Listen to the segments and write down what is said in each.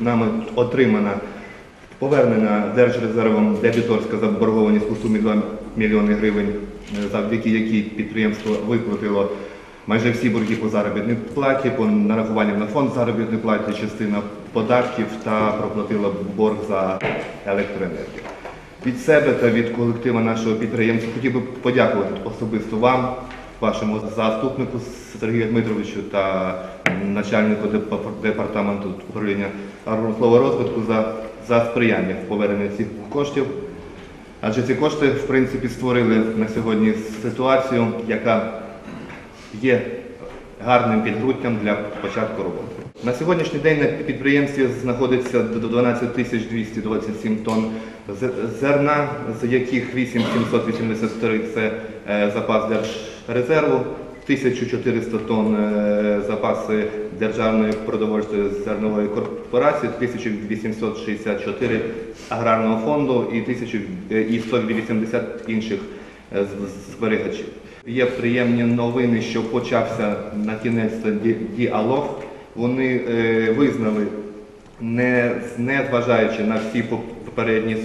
Нами отримана повернена Держрезервом дебіторська заборгованість у сумі 2 мільйони гривень, е, завдяки якій підприємство викрутило майже всі борги по заробітній платі, по нарахуванням на фонд заробітної плати, частина податків та проплатило борг за електроенергію. Від себе та від колективу нашого підприємства хотів би подякувати особисто вам, вашому заступнику Сергію Дмитровичу та начальнику департаменту управління агропромислового розвитку за, за сприяння в поверненні цих коштів. Адже ці кошти, в принципі, створили на сьогодні ситуацію, яка є гарним підґрунтям для початку роботи. На сьогоднішній день на підприємстві знаходиться до 12 тисяч 227 тонн зерна, з яких 8783 – це е, запас держрезерву, 1400 тонн е, запаси Державної продовольчої зернової корпорації, 1864 аграрного фонду і 1000 е, 180 інших е, зберігачів. Є приємні новини, що почався на кінець діалог. Вони визнали, не, зважаючи на всі попередні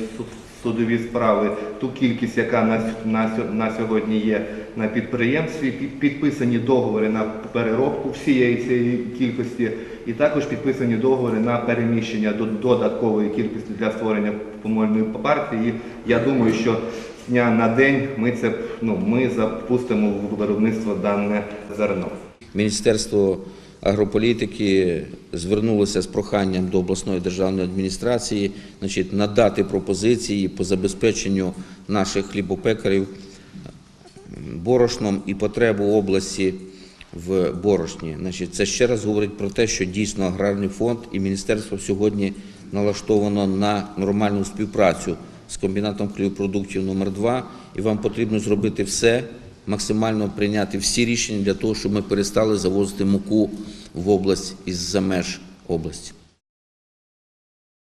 судові справи, ту кількість, яка на, на, на сьогодні є на підприємстві, підписані договори на переробку всієї цієї кількості, і також підписані договори на переміщення до додаткової кількості для створення помольної партії. Я думаю, що з дня на день ми це ну, ми запустимо в виробництво дане зерно. Міністерство агрополітики звернулося з проханням до обласної державної адміністрації значить, надати пропозиції по забезпеченню наших хлібопекарів борошном і потребу області в борошні. Значить, це ще раз говорить про те, що дійсно аграрний фонд і міністерство сьогодні налаштовано на нормальну співпрацю з комбінатом хлібопродуктів номер 2 і вам потрібно зробити все, максимально прийняти всі рішення для того, щоб ми перестали завозити муку в область із-за меж області.